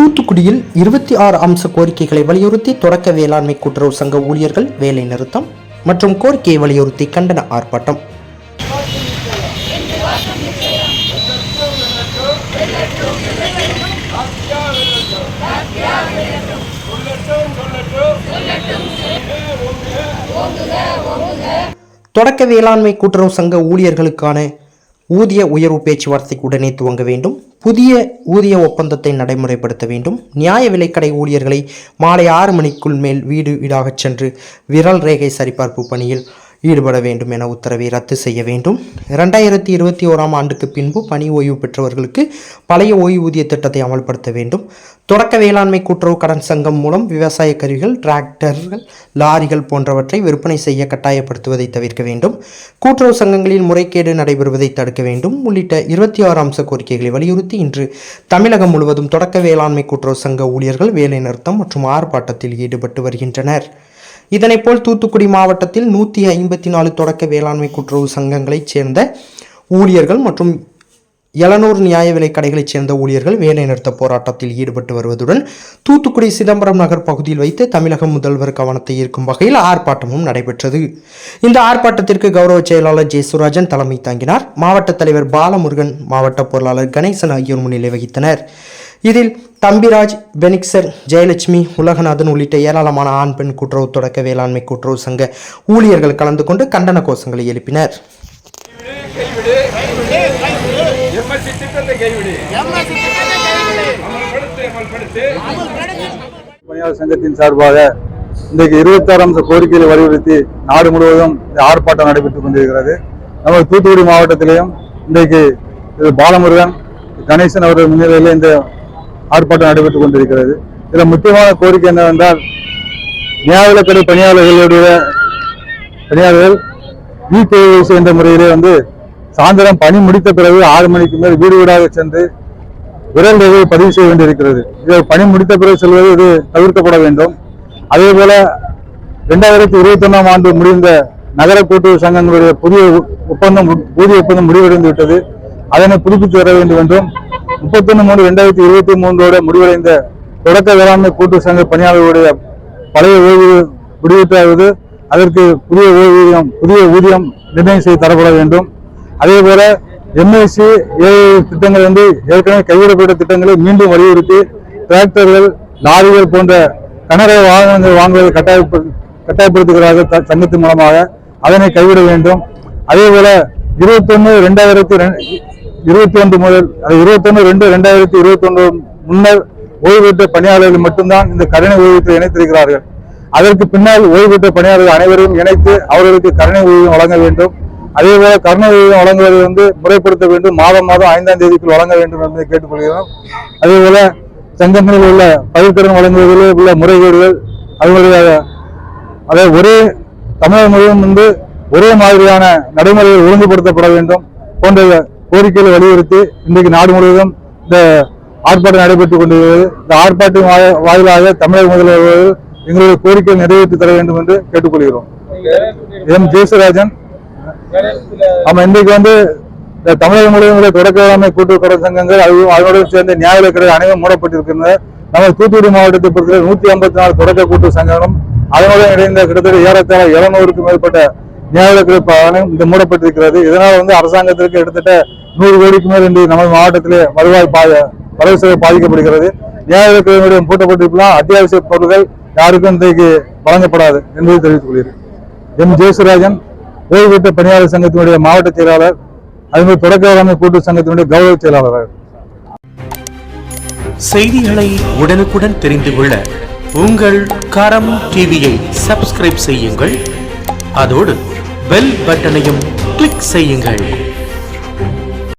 தூத்துக்குடியில் இருபத்தி ஆறு அம்ச கோரிக்கைகளை வலியுறுத்தி தொடக்க வேளாண்மை கூட்டுறவு சங்க ஊழியர்கள் வேலை நிறுத்தம் மற்றும் கோரிக்கையை வலியுறுத்தி கண்டன ஆர்ப்பாட்டம். தொடக்க வேளாண்மை கூட்டுறவு சங்க ஊழியர்களுக்கான ஊதிய உயர்வு பேச்சுவார்த்தைக்கு உடனே துவங்க வேண்டும். புதிய ஊதிய ஒப்பந்தத்தை நடைமுறைப்படுத்த வேண்டும். நியாய விலைக்கடை ஊழியர்களை மாலை ஆறு மணிக்குள் மேல் வீடு வீடாகச் சென்று விரல் ரேகை சரிபார்ப்பு பணியில் ஈடுபட வேண்டும் என உத்தரவை ரத்து செய்ய வேண்டும். இரண்டாயிரத்தி இருபத்தி ஓராம் ஆண்டுக்கு பின்பு பணி ஓய்வு பெற்றவர்களுக்கு பழைய ஓய்வூதிய திட்டத்தை அமல்படுத்த வேண்டும். தொடக்க வேளாண்மை கூட்டுறவு கடன் சங்கம் மூலம் விவசாய கருவிகள் டிராக்டர்கள் லாரிகள் போன்றவற்றை விற்பனை செய்ய கட்டாயப்படுத்துவதை தவிர்க்க வேண்டும். கூட்டுறவு சங்கங்களில் முறைகேடு நடைபெறுவதை தடுக்க வேண்டும். உள்ளிட்ட இருபத்தி ஆறு அம்ச கோரிக்கைகளை வலியுறுத்தி இன்று தமிழகம் முழுவதும் தொடக்க வேளாண்மை கூட்டுறவு சங்க ஊழியர்கள் வேலைநிறுத்தம் மற்றும் ஆர்ப்பாட்டத்தில் ஈடுபட்டு வருகின்றனர். இதனைப்போல் தூத்துக்குடி மாவட்டத்தில் நூற்றி ஐம்பத்தி நாலு தொடக்க வேளாண்மை கூட்டுறவு சங்கங்களைச் சேர்ந்த ஊழியர்கள் மற்றும் எழுநூறு நியாய விலை கடைகளைச் சேர்ந்த ஊழியர்கள் வேலைநிறுத்த போராட்டத்தில் ஈடுபட்டு வருவதுடன் தூத்துக்குடி சிதம்பரம் நகர் பகுதியில் வைத்து தமிழக முதல்வர் கவனத்தை ஈர்க்கும் வகையில் ஆர்ப்பாட்டமும் நடைபெற்றது. இந்த ஆர்ப்பாட்டத்திற்கு கௌரவ செயலாளர் ஜெய சுராஜன் தலைமை தாங்கினார். மாவட்ட தலைவர் பாலமுருகன் மாவட்ட பொருளாளர் கணேசன் ஆகியோர் முன்னிலை வகித்தனர். இதில் தம்பிராஜ் பெனிக்சர் ஜெயலட்சுமி உலகநாதன் உள்ளிட்ட ஏராளமான ஆண் பெண் கூட்டுறவு தொடக்க வேளாண்மை கூட்டுறவு சங்க ஊழியர்கள் கலந்து கொண்டு கண்டன கோஷங்களை எழுப்பினர். பணியாளர் சங்கத்தின் சார்பாக இன்றைக்கு இருபத்தாறு அம்ச கோரிக்கைகளை வலியுறுத்தி நாடு முழுவதும் இந்த ஆர்ப்பாட்டம் நடைபெற்றுக் கொண்டிருக்கிறது. நமது தூத்துக்குடி மாவட்டத்திலேயும் இன்றைக்கு பாலமுருகன் கணேசன் அவர்கள் முன்னிலையில் இந்த ஆர்ப்பாட்டம் நடைபெற்றுக் கொண்டிருக்கிறது. இதில் முக்கியமான கோரிக்கை என்னவென்றால் நியாயவிலக்கடை பணியாளர்களுடைய பணியாளர்கள் இகேஒசி என்ற முறையிலே வந்து சாயந்தரம் பணி முடித்த பிறகு ஆறு மணிக்கு மேல் வீடு வீடாக சென்று விரல் ரேகையை பதிவு செய்ய வேண்டியிருக்கிறது. இது பணி முடித்த பிறகு செல்வது இது தவிர்க்கப்பட வேண்டும். அதே போல இரண்டாயிரத்தி இருபத்தி ஒன்றாம் ஆண்டு முடிந்த நகர கூட்டுறவு சங்கங்களுடைய புதிய ஒப்பந்தம் புதிய ஊதிய ஒப்பந்தம் முடிவடைந்து விட்டது. அதனை புதுப்பித்து வர வேண்டும். என்றும் முப்பத்தொன்னு மூணு ரெண்டாயிரத்தி இருபத்தி மூன்றோட முடிவடைந்த தொடக்க வேளாண்மை கூட்டு சங்க பணியாளர்களுடைய பழைய ஓய்வு முடிவுற்றாவது அதற்கு புதிய ஓய்வூதியம் புதிய ஊதியம் நிர்ணயம் செய்து தரப்பட வேண்டும். அதே போல எம்ஐசி ஏ திட்டங்கள் வந்து ஏற்கனவே கைவிடப்பட்ட திட்டங்களை மீண்டும் வலியுறுத்தி டிராக்டர்கள் லாரிகள் போன்ற கனரக வாகனங்கள் வாங்குவதை கட்டாயப்படு கட்டாயப்படுத்துகிறார்கள் சங்கத்தின் மூலமாக. அதனை கைவிட வேண்டும். அதே போல இருபத்தொன்னு ரெண்டாயிரத்தி இருபத்தி ஒன்று முதல் இருபத்தொன்று ரெண்டு ரெண்டாயிரத்தி இருபத்தி ஒன்று முன்னர் ஓய்வு பெற்ற பணியாளர்கள் மட்டும்தான் இந்த கருணை ஓய்வூதியத்தை இணைத்திருக்கிறார்கள். அதற்கு பின்னால் ஓய்வு பெற்ற பணியாளர்கள் அனைவரையும் இணைத்து அவர்களுக்கு கருணை ஓய்வு வழங்க வேண்டும். அதே போல கருணை ஓய்வு வழங்குவதை வந்து முறைப்படுத்த வேண்டும். மாதம் மாதம் ஐந்தாம் தேதிக்குள் வழங்க வேண்டும் என்பதை கேட்டுக்கொள்கிறோம். அதே போல சங்கங்களில் உள்ள பயிர்க்கடன் வழங்குவதில் உள்ள முறைகேடுகள் அவர்களுடைய அதாவது ஒரே தமிழகம் முழுவதும் வந்து ஒரே மாதிரியான நடைமுறைகள் ஒழுங்குபடுத்தப்பட வேண்டும் போன்ற கோரிக்கைகளை வலியுறுத்தி இன்றைக்கு நாடு முழுவதும் இந்த ஆர்ப்பாட்டம் நடைபெற்றுக் கொண்டிருக்கிறது. இந்த ஆர்ப்பாட்டம் வாயிலாக தமிழக முதல்வர் எங்களுடைய கோரிக்கை நிறைவேற்றி தர வேண்டும் என்று கேட்டுக்கொள்கிறோம். எம். ஜெயசுராஜன் ஆமா இன்றைக்கு வந்து இந்த தமிழக முழுவதும் உள்ள தொடக்க வேளாண்மை கூட்டுறவு கடன் சங்கங்கள் அது அதனுடன் சேர்ந்த நியாய அனைவரும் மூடப்பட்டிருக்கின்றன. நம்ம தூத்துக்குடி மாவட்டத்தை பொறுத்தவரை நூத்தி ஐம்பத்தி நாலு தொடக்க கூட்டுறவு சங்கங்களும் அதனுடன் இணைந்த கிட்டத்தட்ட ஏறத்தாழ இருநூறுக்கும் மேற்பட்ட நியாய பாலம் இந்த மூடப்பட்டிருக்கிறது. இதனால் வந்து அரசாங்கத்திற்கு கிட்டத்தட்ட நூறு கோடிக்கு மேல் இன்று நமது மாவட்டத்திலே வருவாய் பா வரவு செலவு பாதிக்கப்படுகிறது. நியாய விலைக்கடையினுடைய பூட்டப்பட்டிருப்பதால் அத்தியாவசிய பொருட்கள் யாருக்கும் இன்றைக்கு வழங்கப்படாது என்பதை தெரிவித்துக் கொள்கிறேன். எம். ஜெயசுராஜன் ஓய்வு பெற்ற பணியாளர் சங்கத்தினுடைய மாவட்ட செயலாளர் அதுமாதிரி தொடக்க வேளாண்மை கூட்டு சங்கத்தினுடைய கௌரவ செயலாளர் செய்திகளை உடனுக்குடன் தெரிந்து கொள்ள உங்கள் கரம் டிவியை சப்ஸ்கிரைப் செய்யுங்கள். அதோடு பெல் பட்டனையும் கிளிக் செய்யுங்கள்.